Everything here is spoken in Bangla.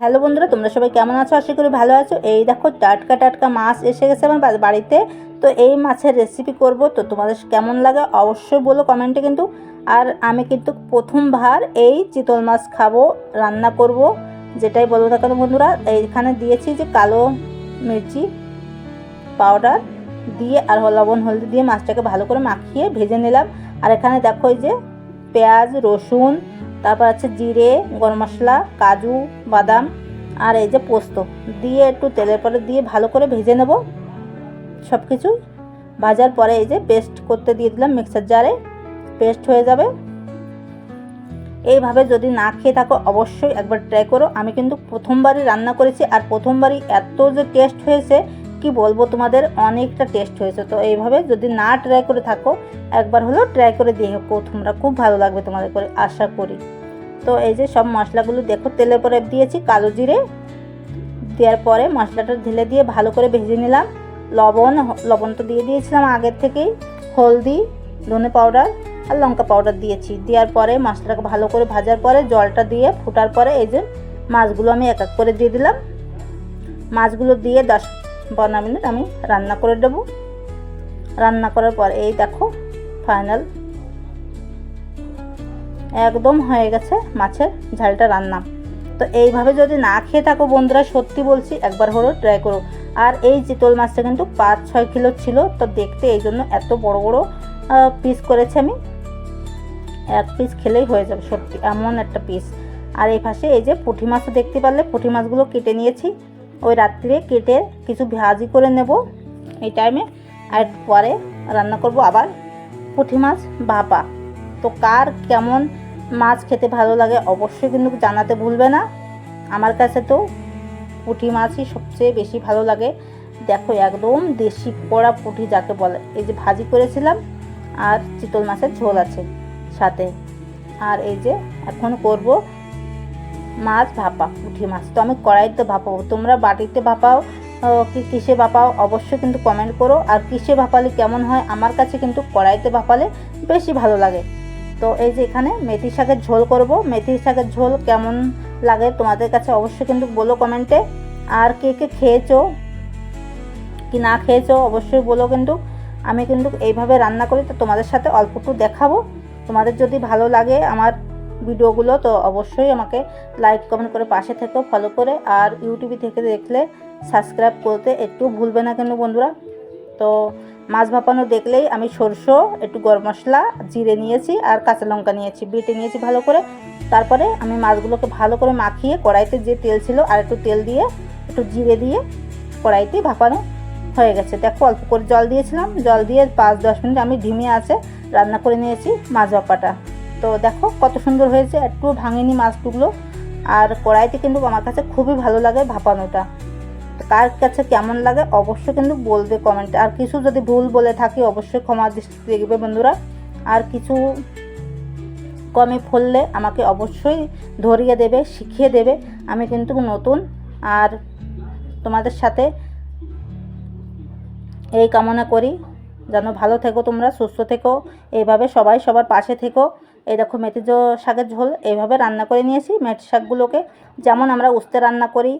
হ্যালো বন্ধুরা, তোমরা সবাই কেমন আছো? আশা করি ভালো আছো। এই দেখো, টাটকা টাটকা মাছ এসে গেছে আমার বাড়িতে। তো এই মাছের রেসিপি করব। তো তোমাদের কেমন লাগে অবশ্যই বলো কমেন্টে কিন্তু। আর আমি কিন্তু প্রথমবার এই চিতল মাছ খাব, রান্না করব, যেটাই বলব না কেন বন্ধুরা? এইখানে দিয়েছি যে কালো মির্চি পাউডার দিয়ে আর লবণ, হলদি দিয়ে মাছটাকে ভালো করে মাখিয়ে ভেজে নিলাম। আর এখানে দেখো যে পেঁয়াজ, রসুন তারপর আছে জিরে, গরম মশলা, কাজু, বাদাম আর এই যে পোস্ত। দিয়ে একটু তেলের পরে দিয়ে ভালো করে ভেজে নেব। সব কিছু ভাজার পরে এই যে পেস্ট করতে দিয়ে দিলাম মিক্সার জারে পেস্ট হয়ে যাবে। এইভাবে যদি না খেয়ে থাকো অবশ্যই একবার ট্রাই করো। আমি কিন্তু প্রথমবারই রান্না করেছি আর প্রথমবারই এত যে টেস্ট হয়েছে কি বলব, তোমাদের অনেকটা টেস্ট হয়েছে। তো এইভাবে যদি না ট্রাই করে থাকো, একবার হলেও ট্রাই করে দেখো, তোমরা খুব ভালো লাগবে তোমাদের করে, আশা করি। তো এই যে সব মশলাগুলো দেখো, তেলের পরে দিয়েছি কালো জিরে। দেওয়ার পরে মশলাটা ঢেলে দিয়ে ভালো করে ভেজে নিলাম। লবণ লবণ তো দিয়ে দিয়েছিলাম আগের থেকেই। হলদি, ধনে পাউডার আর লঙ্কা পাউডার দিয়েছি। দেওয়ার পরে মশলাটাকে ভালো করে ভাজার পরে জলটা দিয়ে ফুটার পরে এই যে মাছগুলো আমি এক এক করে দিয়ে দিলাম। মাছগুলো দিয়ে দশ পনেরো মিনিট আমি রান্না করে দেবো। রান্না করার পর এই দেখো ফাইনাল একদম হয়ে গেছে মাছের ঝালটা রান্না। তো এইভাবে যদি না খেয়ে থাকো বন্ধুরা, সত্যি বলছি, একবার হলো ট্রাই করো। আর এই চিতল মাছটা কিন্তু পাঁচ, ছয় কিলো ছিল, তো দেখতে এই জন্য এত বড় বড় পিস করেছি আমি। এক পিস খেলেই হয়ে যাবে, সত্যি এমন একটা পিস আর এই পাশে এই যে পুঁটি মাছও দেখতে পারলে, পুঁটি মাছগুলো কেটে নিয়েছি। ওই রাত্রে কেটে কিছু ভাজি করে নেব। এই টাইমে আর পরে রান্না করব আবার পুঁটি মাছ ভাপা। তো কার কেমন মাছ খেতে ভালো লাগে অবশ্যই কিন্তু জানাতে ভুলবে না। আমার কাছে তো পুঁটি মাছই সবচেয়ে বেশি ভালো লাগে। দেখো একদম দেশি কড়া পুঁটি যাকে বলে। এই যে ভাজি করেছিলাম আর চিতল মাছের ঝোল আছে সাথে। আর এই যে এখন করব মাছ ভাপা পুঁটি মাছ। তো আমি কড়াইতে ভাপাবো। তোমরা বাটিতে ভাপাও কি কিসে ভাপাও অবশ্যই কিন্তু কমেন্ট করো। আর কিসে ভাপালে কেমন হয়, আমার কাছে কিন্তু কড়াইতে ভাপালে বেশি ভালো লাগে। তো এই যে এখানে মেথি শাকের ঝোল করব। মেথি শাকের ঝোল কেমন লাগে তোমাদের কাছে অবশ্যই কিন্তু বলো কমেন্টে আর কে কে খেয়েছো, কি না খেয়েছো অবশ্যই বলো কিন্তু। আমি কিন্তু এইভাবে রান্না করি, তো তোমাদের সাথে অল্প একটু দেখাবো। তোমাদের যদি ভালো লাগে, আমার ভিডিওগুলো, তো অবশ্যই আমাকে লাইক কমেন্ট করে পাশে থেকেও ফলো করে আর ইউটিউবে থেকে দেখলে সাবস্ক্রাইব করতে একটু ভুলবে না কেন বন্ধুরা? তো মাছ ভাপানো দেখলেই আমি সরষে, একটু গরম মশলা, জিরে নিয়েছি আর কাঁচা লঙ্কা নিয়েছি, বেটে নিয়েছি ভালো করে। তারপরে আমি মাছগুলোকে ভালো করে মাখিয়ে কড়াইতে যে তেল ছিল আর একটু তেল দিয়ে, একটু জিরে দিয়ে কড়াইতে ভাপানো হয়ে গেছে। দেখো অল্প করে জল দিয়েছিলাম। জল দিয়ে পাঁচ দশ মিনিট আমি ধিমে আছে রান্না করে নিয়েছি মাছ ভাপাটা। তো দেখো কত সুন্দর হয়েছে একটু ভাঙেনি মাছগুলো। আর কড়াইতে কিন্তু আমার কাছে খুবই ভালো লাগে ভাপানোটা। কার কাছে কেমন লাগে অবশ্যই কিন্তু বলবে কমেন্টে আর কিছু যদি ভুল বলে থাকি অবশ্যই ক্ষমা দৃষ্টি দেখবে বন্ধুরা। আর কিছু কমে ফললে আমাকে অবশ্যই ধরিয়ে দেবে, শিখিয়ে দেবে। আমি কিন্তু নতুন। আর তোমাদের সাথে এই কামনা করি। যেন ভালো থেকো তোমরা, সুস্থ থেকো। এইভাবে সবাই সবার পাশে থেকো। এই দেখো মেথি শাকের ঝোল এইভাবে রান্না করে নিয়েছি। মেথি শাকগুলোকে যেমন আমরা উস্তে রান্না করি